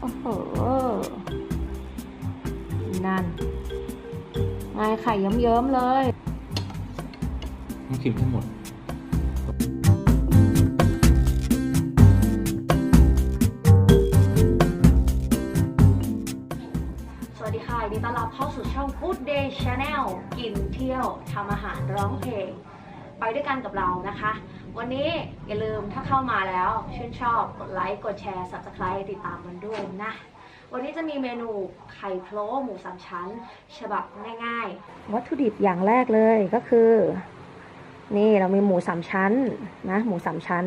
โอ้โห นั่นไงไข่เยิ้มๆเลย ต้องชิมให้หมด สวัสดีค่ะยินดีต้อนรับเข้าสู่ช่อง Good Day Channel กินเที่ยวทำอาหารร้องเพลง ไปด้วยกันกับเรานะคะ วันนี้อย่าลืมถ้าเข้ามาแล้วชื่นชอบกดไลค์กดแชร์ Subscribe ติดตามมันด้วยนะ วันนี้จะมีเมนูไข่พะโล้หมูสามชั้น ฉบับง่ายๆ วัตถุดิบอย่างแรกเลยก็คือ นี่เรามีหมูสามชั้นนะ หมูสามชั้น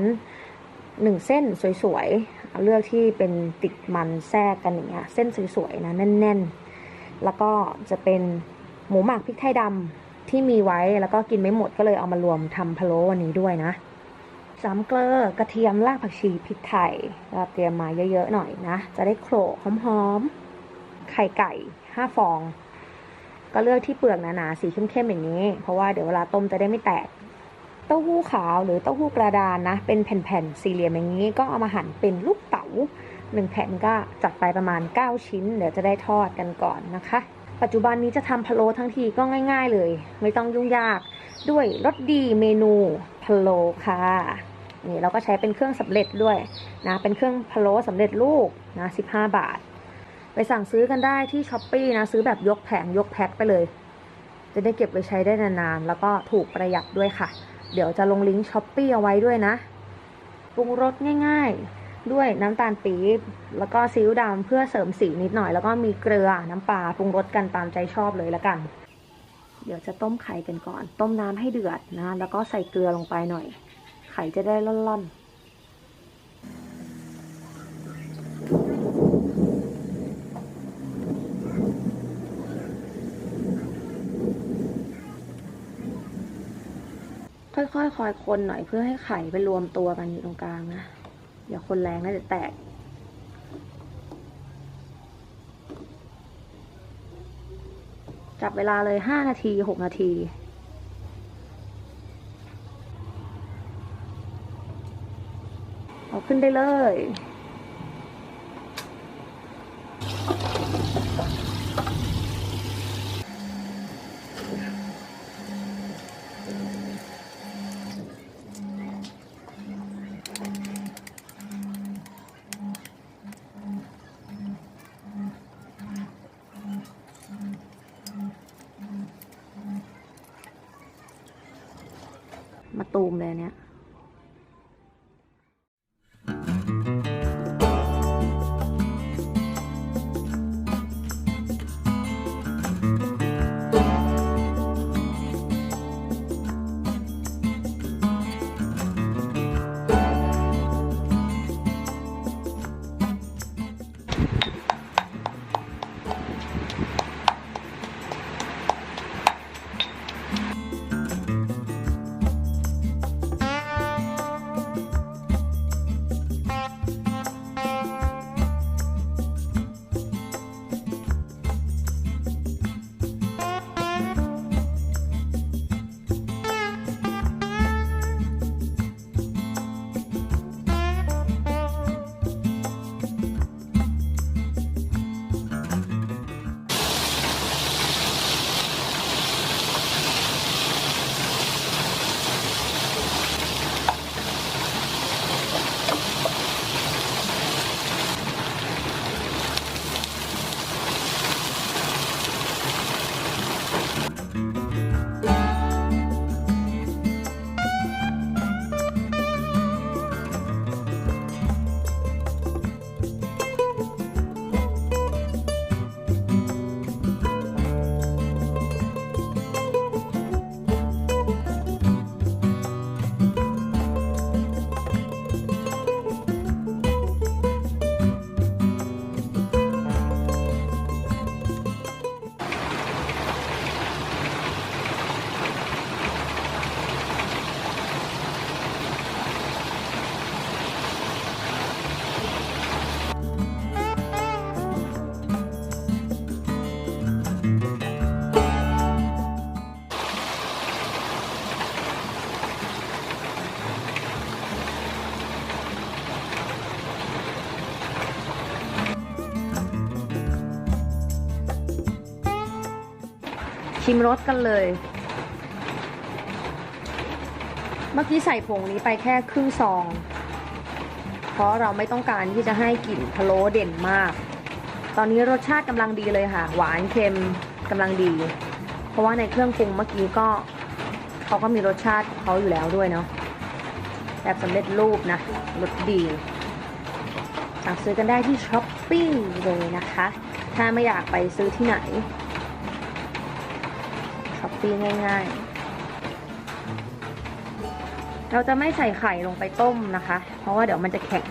หนึ่งเส้นสวยๆเอาเลือกที่เป็นติดมันแทรกกันอย่างเงี้ยเส้นสวยๆนะแน่นๆ แล้วก็จะเป็นหมูหมักพริกไทยดำ ที่มีไว้แล้วก็กินไม่หมดก็เลยเอามารวมทำพะโล้วันนี้ด้วยนะสามเกลือกระเทียมรากผักชีพริกไทยเราเตรียมมาเยอะๆหน่อยนะ จะได้โขลกหอมๆ ไข่ไก่ห้าฟอง ก็เลือกที่เปลือกหนาๆสีเข้มๆอย่างนี้ เพราะว่าเดี๋ยวเวลาต้มจะได้ไม่แตก เต้าหู้ขาวหรือเต้าหู้กระดานนะ เป็นแผ่นๆสี่เหลี่ยมอย่างนี้ ก็เอามาหั่นเป็นลูกเต๋าหนึ่งแผ่นก็จัดไปประมาณ 9 ชิ้น เดี๋ยวจะได้ทอดกันก่อนนะคะ ปัจจุบันนี้จะทำพะโล้ทั้งทีก็ง่าย ๆเลย ไม่ต้องยุ่งยากด้วยรสดีเมนูพะโล้ค่ะนี่เราก็ใช้เป็นเครื่องสำเร็จด้วยนะเป็นเครื่องพะโล้สำเร็จรูปนะ15บาท ไปสั่งซื้อกันได้ที่ช้อปปีนะซื้อแบบยกแผงยกแพ็คไปเลย จะได้เก็บไว้ใช้ได้นานๆ แล้วก็ถูกประหยัดด้วยค่ะ เดี๋ยวจะลงลิงก์ช้อปปี้เอาไว้ด้วยนะปรุงรสง่ายๆ ด้วยน้ำตาลปี๊บแล้วก็ซีอิ๊วดำเพื่อเสริมสีนิดหน่อย แล้วก็มีเกลือน้ำปลาปรุงรสกันตามใจชอบเลยละกัน เดี๋ยวจะต้มไข่กันก่อน ต้มน้ำให้เดือดนะ แล้วก็ใส่เกลือลงไปหน่อย ไข่จะได้ล่อนๆค่อยๆคอยคนหน่อยเพื่อให้ไข่ไปรวมตัวกันอยู่ตรงกลางนะ อย่าคนแรงนะเดี๋ยวแตก จับเวลาเลยห้านาทีหกนาทีเอาขึ้นได้เลย ตูมเลยเนี้ย ชิมรสกันเลย เมื่อกี้ใส่ผงนี้ไปแค่ครึ่งซอง เพราะเราไม่ต้องการที่จะให้กลิ่นพะโล้เด่นมาก ตอนนี้รสชาติกำลังดีเลยค่ะ หวานเค็มกำลังดี เพราะว่าในเครื่องปรุงเมื่อกี้ก็เขาก็มีรสชาติของเขาอยู่แล้วด้วยเนาะแบบสำเร็จรูปนะรสดีสั่งซื้อกันได้ที่ช้อปปี้เลยนะคะ ถ้าไม่อยากไปซื้อที่ไหน ปี้ง่ายๆ เราจะไม่ใส่ไข่ลงไปต้มนะคะ เพราะว่าเดี๋ยวมันจะแข็ง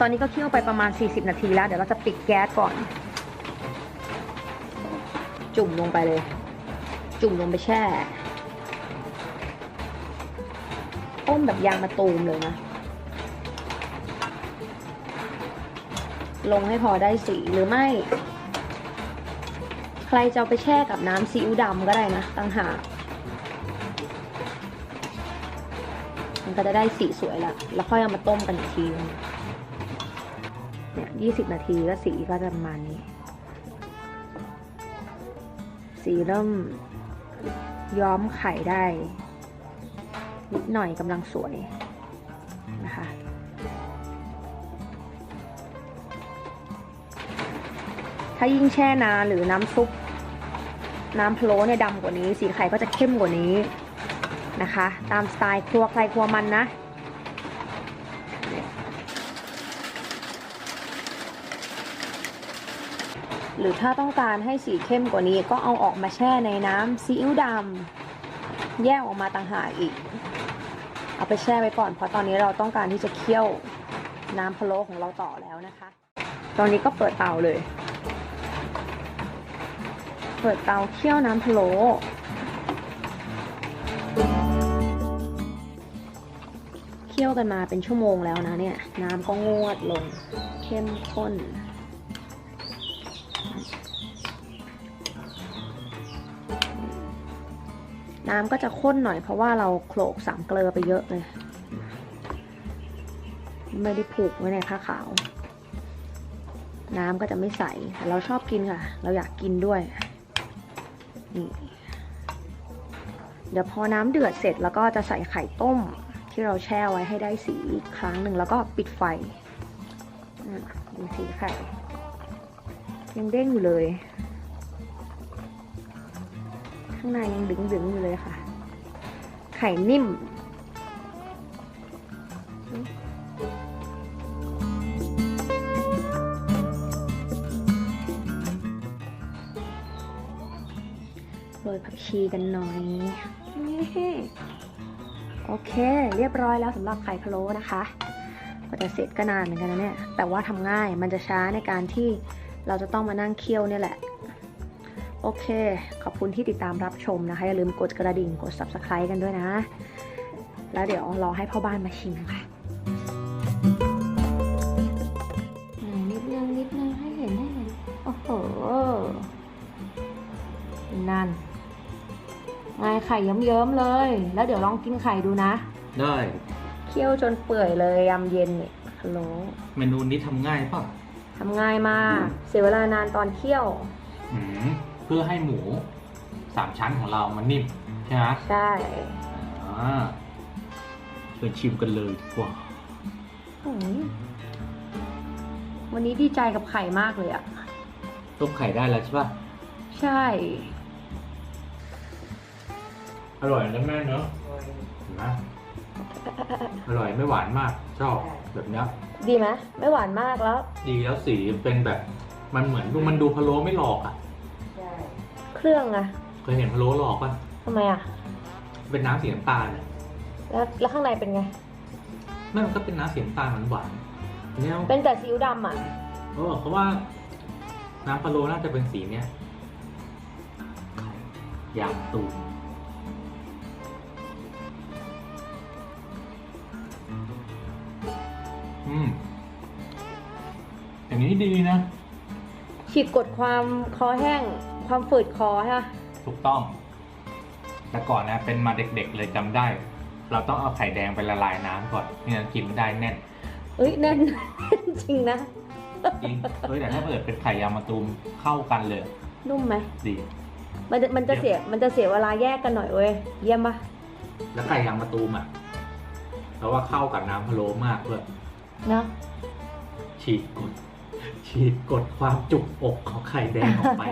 ตอนนี้ก็เคี่ยวไปประมาณ 40 นาทีแล้ว เดี๋ยวเราจะปิดแก๊สก่อน จุ่มลงไปเลย จุ่มลงไปแช่ต้มแบบยางมะตูมเลยนะ ลงให้พอได้สีหรือไม่ รจะเอาไปแช่กับน้ำซีอิ๊วดำก็ได้นะตั้งหากมันก็จะได้สีสวยละแล้วค่อยเอามาต้มกันอีกทีนึงเนี่ยยี่สิบนาทีก็สีก็จะประมาณนี้ สีเริ่มย้อมไข่ได้ นิดหน่อยกำลังสวยนะคะถ้ายิ่งแช่นานหรือน้ำซุป น้ำพะโล้เนี่ยดำกว่านี้ สีไข่ก็จะเข้มกว่านี้นะคะ ตามสไตล์ครัวใครครัวมันนะหรือถ้าต้องการให้สีเข้มกว่านี้ก็เอาออกมาแช่ในน้ำซีอิ๊วดำแยกออกมาต่างหากอีก เอาไปแช่ไว้ก่อนเพราะตอนนี้เราต้องการที่จะเคี่ยวน้ำพะโล้ของเราต่อแล้วนะคะ ตอนนี้ก็เปิดเตาเลย เปิดเตาเคี่ยวน้ำพะโล้เคี่ยวกันมาเป็นชั่วโมงแล้วนะเนี่ย น้ำก็งวดลง เข้มข้น น้ำก็จะข้นหน่อยเพราะว่าเราโขลกสามเกลือไปเยอะเลย ไม่ได้ผูกไว้ในผ้าขาวน้ำก็จะไม่ใส แต่เราชอบกินค่ะ เราอยากกินด้วย นี่เดี๋ยวพอน้ำเดือดเสร็จแล้วก็จะใส่ไข่ต้มที่เราแช่ไว้ให้ได้สีอีกครั้งหนึ่งแล้วก็ปิดไฟอะดูสีไข่ยังเด้งอยู่เลย ข้างในยังดึงๆอยู่เลยค่ะ ไข่นิ่ม กชีกันหน่อย โอเค เรียบร้อยแล้วสำหรับไข่พะโล้นะคะกว่าจะเสร็จก็นานเหมือนกันนะเนี่ย แต่ว่าทำง่ายมันจะช้าในการที่เราจะต้องมานั่งเคี่ยวเนี่ยแหละ โอเค ขอบคุณที่ติดตามรับชมนะคะ อย่าลืมกดกระดิ่งกด subscribe กันด้วยนะ แล้วเดี๋ยวรอให้พ่อบ้านมาชิมค่ะ ไงไข่เยิ้มๆเลย แล้วเดี๋ยวลองกินไข่ดูนะ ได้ เคี่ยวจนเปื่อยเลยยำเย็นเนี่ยฮัลโหลเมนูนี้ทำง่ายเปล่ะทำง่ายมาก เสียเวลานานตอนเคี่ยว อืมเพื่อให้หมูสามชั้นของเรามันนิ่มใช่ไหมใช่อ่าเชิญชิมกันเลยดีกว่าโอ้ยวันนี้ดีใจกับไข่มากเลยอะต้มไข่ได้แล้วใช่ป่ะ ใช่ อร่อยนะแม่เนอะเห็นไหมอร่อยไม่หวานมากชอบแบบเนี้ยดีไหมไม่หวานมากแล้ว ดีแล้วสีเป็นแบบมันเหมือนดูมันดูพะโล้ไม่หลอกอะเครื่องอะเคยเห็นพะโล้หลอกป่ะทำไมอะเป็นน้ำสีน้ำตาลอะแล้วแล้วข้างในเป็นไงไม่มันก็เป็นน้ำสีน้ำตาลหวานๆเนี่ยเป็นแต่ซีอิ๊วดำอะเออเขาว่า น้ำพะโล้น่าจะเป็นสีเนี้ยยางตู อืมอย่างนี้ดีนะ ฉีดกดความคอแห้ง ความฝืดคอใช่ไหมถูกต้อง แต่ก่อนนะ เป็นมาเด็กๆเลยจำได้ เราต้องเอาไข่แดงไปละลายน้ำก่อนไม่งั้นกินไม่ได้แน่นเอ้ยแน่น จริงนะ จริงเฮ้ยแต่ถ้าเกิดเป็นไข่ยางมะตูมเข้ากันเลย นุ่มไหม ดี มันจะมันจะเสียมันจะเสียเวลาแยกกันหน่อยเว้ย เยี่ยมปะแล้วไก่ยางมะตูมอะเพราะว่าเข้ากับน้ำพะโล้มากเลย เนาะฉีดกด ฉีดกดความจุกอกของไข่แดงออกไป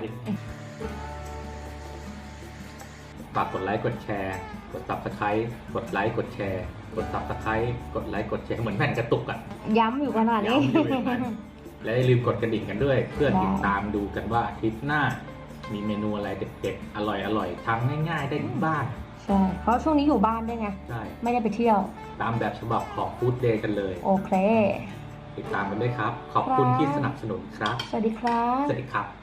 ฝากกดไลค์กดแชร์ กด subscribe กดไลค์กดแชร์ กด subscribe กดไลค์กดแชร์เหมือนแผ่นกระตุกอะย้ำอยู่ขนาดนี้ ย้ำอยู่อย่างนั้นและอย่าลืมกดกระดิ่งกันด้วย เพื่อได้ติดตามดูกันว่าอาทิตย์หน้า มีเมนูอะไรเด็ดๆอร่อยๆทำง่าย ๆ ได้ที่บ้าน ใช่เพราะช่วงนี้อยู่บ้านด้วยไงได้ไม่ได้ไปเที่ยว ตามแบบฉบับของฟู้ดเดย์กันเลย โอเค ติดตามกันด้วยครับ ขอบคุณครับ ที่สนับสนุนครับ สวัสดีครับ สวัสดีครับ